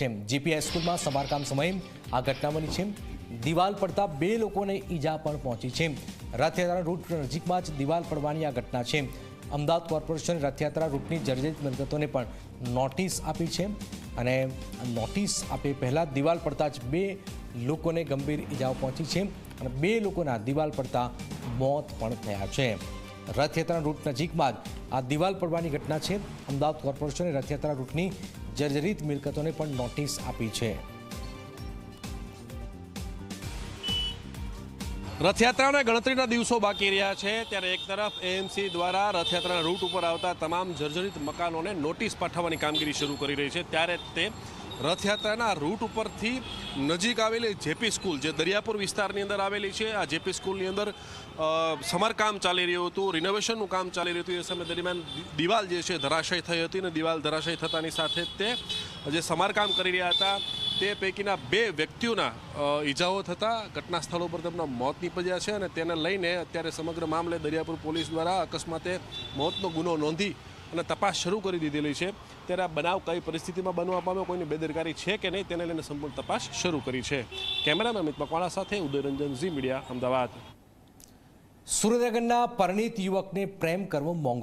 છે જીપી હાઈસ્કૂલમાં સમારકામ સમયે આ ઘટના બની છે. દિવાલ પડતા બે લોકોને ઈજા પણ પહોંચી છે. રથયાત્રા રૂટ નજીકમાં જ દિવાલ પડવાની આ ઘટના છે. અમદાવાદ કોર્પોરેશન રથયાત્રા રૂટની જર્જરિત મિલકતોને પણ નોટિસ આપી છે અને નોટિસ આપે પહેલાં દિવાલ પડતા જ બે લોકોને ગંભીર ઈજાઓ પહોંચી છે અને બે લોકોના દિવાલ પડતા મોત પણ થયા છે. રથયાત્રા રૂટ નજીકમાં જ આ દિવાલ પડવાની ઘટના છે. અમદાવાદ કોર્પોરેશને રથયાત્રા રૂટની જર્જરિત મિલકતોને પણ નોટિસ આપી છે. રથયાત્રાના ગણતરીના દિવસો બાકી રહ્યા છે. ત્યારે એક તરફ એએમસી દ્વારા રથયાત્રાના રૂટ ઉપર આવતા તમામ જર્જરિત મકાનોને નોટિસ પાઠવવાની કામગીરી શરૂ કરી રહી છે. ત્યારે તે રથયાત્રાના રૂટ ઉપરથી નજીક આવેલી જેપી સ્કૂલ, જે દરિયાપુર વિસ્તારની અંદર આવેલી છે. આ જેપી સ્કૂલની અંદર સમારકામ ચાલી રહ્યું હતું, રિનોવેશનનું કામ ચાલી રહ્યું હતું. એ સમય દરમિયાન દિવાલ જે છે, ધરાશય થઈ હતી અને દિવાલ ધરાશય થતાની સાથે તે જે સમારકામ કરી રહ્યા હતા, તે પૈકીના બે વ્યક્તિઓના ઈજાઓ થતાં ઘટના સ્થળ ઉપર તેમના મોત નીપજ્યા છે અને તેને લઈને અત્યારે સમગ્ર મામલે દરિયાપુર પોલીસ દ્વારા અકસ્માતે મોતનો ગુનો નોંધી અને તપાસ શરૂ કરી દીધેલી છે. ત્યારે આ બનાવ કઈ પરિસ્થિતિમાં બનવા પામ્યો, કોઈની બેદરકારી છે કે નહીં તેને લઈને સંપૂર્ણ તપાસ શરૂ કરી છે. કેમેરામેન અમિત મકવાણા સાથે ઉદયરંજન ઝી મીડિયા, અમદાવાદ. સુરેન્દ્રનગરના પરિણીત યુવકને પ્રેમ કરવો મોંઘો